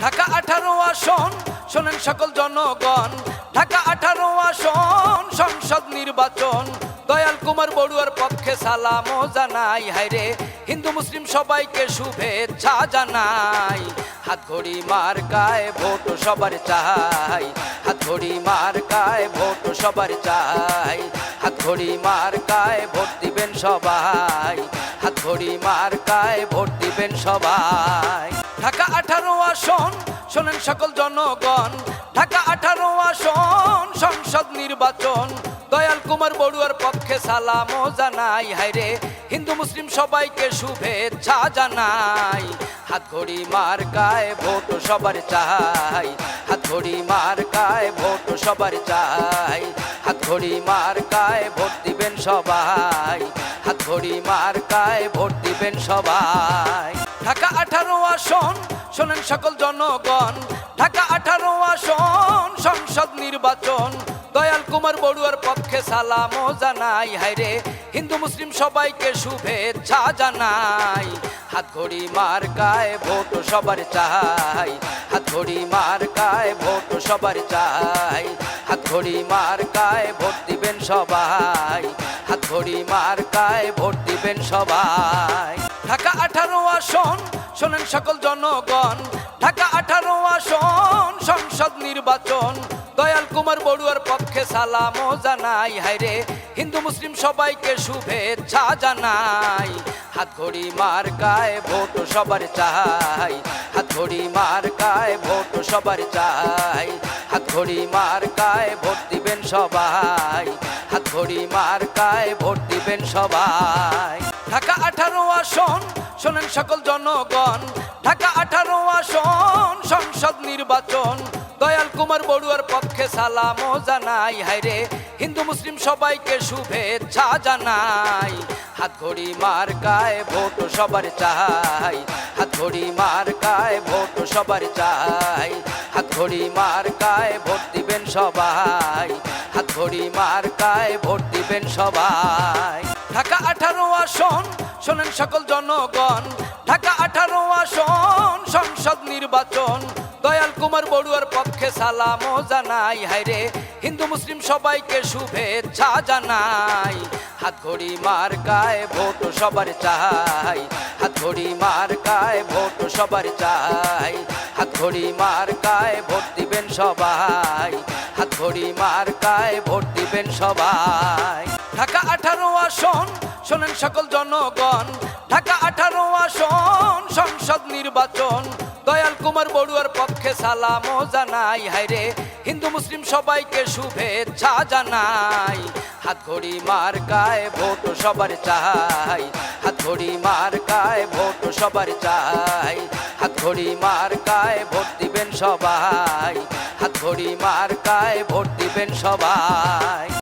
ঢাকা আঠারো আসন, শোনেন সকল জনগণ। ঢাকা আঠারো আসন, সংসদ নির্বাচন। দয়াল কুমার বড়ুয়ার পক্ষে সালাম জানাই হায়রে হিন্দু মুসলিম সবাইকে শুভেচ্ছা জানাই। হাত ঘড়ি মার গায়ে ভোট সবার চাই হাত ঘড়ি মার গায়ে ভোট সবার চাই। হাত ঘড়ি মার গায়ে ভোট দিবেন সবাই হাত ঘড়ি মার গায়ে ভোট দিবেন সবাই। ঢাকা আঠারো আসন, শোনেন সকল জনগণ। ঢাকা আঠারো আসন, সংসদ নির্বাচন। দয়াল কুমার বড়ুয়ার পক্ষে সালাম জানাই। হায়রে, হিন্দু মুসলিম সবাইকে শুভেচ্ছা জানাই। হাত ঘড়ি মার গায়ে ভোট সবার চাই। হাত ঘড়ি মার গায়ে ভোট সবার চাই। হাত ঘড়ি মার গায়ে ভোট দিবেন সবাই। হাত ঘড়ি মার গায়ে ভোট দিবেন সবাই। ঢাকা আঠারো আসন, শোনেন সকল জনগণ। ঢাকা আঠারো আসন, সংসদ নির্বাচন। দয়াল কুমার বড়ুয়ার পক্ষে সালাম জানাই। হায়রে, হিন্দু মুসলিম সবাইকে শুভেচ্ছা জানাই। হাত ঘড়ি মার গায়ে ভোট সবার চাই। হাত ঘড়ি মার গায়ে ভোট সবার চাই। হাত ঘড়ি মার গায়ে ভোট দিবেন সবাই। হাত ঘড়ি মার গায়ে ভোট দিবেন সবাই। আঠারো আসন, শোনেন সকল জনগণ। ঢাকা আঠারো আসন, সংসদ নির্বাচন। দয়াল কুমার বড়ুয়ার পক্ষে সালাম জানাই। হায়রে, হিন্দু মুসলিম সবাইকে শুভেচ্ছা জানাই। হাত ঘড়ি মার গায়ে ভোট সবার চাই। হাত ঘড়ি মার গায়ে ভোট সবার চাই। হাত ঘড়ি মার গায়ে ভোট দিবেন সবাই। হাত ঘড়ি মার গায়ে ভোট দিবেন সবাই। ঢাকা আঠারো আসন, শোনেন সকল জনগণ। ঢাকা আঠারো আসন, সংসদ নির্বাচন। দয়াল কুমার বড়ুয়ার পক্ষে সালাম জানাই। হায়রে, হিন্দু মুসলিম সবাইকে শুভেচ্ছা জানাই। হাত ঘড়ি মার গায়ে ভোট সবার চাই। হাত ঘড়ি মার গায়ে ভোট সবার চাই। হাত ঘড়ি মার গায়ে ভোট দিবেন সবাই। হাত ঘড়ি মার গায়ে ভোট দিবেন সবাই। ঢাকা আঠারো আসন কুমার বড়ুয়ার পক্ষে সালাম জানাই। হায়রে হিন্দু, মুসলিম সবাইকে শুভেচ্ছা জানাই। হাত ঘড়ি মার গায়ে ভোট সবার চাই। হাত ঘড়ি মার গায়ে ভোট সবার চাই। হাত ঘড়ি মার গায়ে ভোট দিবেন সবাই। হাত ঘড়ি মার গায়ে ভোট দিবেন সবাই। ঢাকা আঠারো আসন, শোনেন সকল জনগণ। ঢাকা আঠারো আসন, সংসদ নির্বাচন। দয়াল কুমার বড়ুয়ার পক্ষে সালাম জানাই হাইরে হিন্দু, মুসলিম সবাইকে শুভেচ্ছা জানাই। হাত ঘড়ি মার গায়ে ভোট সবার চাই। হাত ঘড়ি মার গায়ে ভোট সবার চাই। হাত ঘড়ি মার গায়ে ভোট দিবেন সবাই। হাত ঘড়ি মার গায়ে ভোট দিবেন সবাই।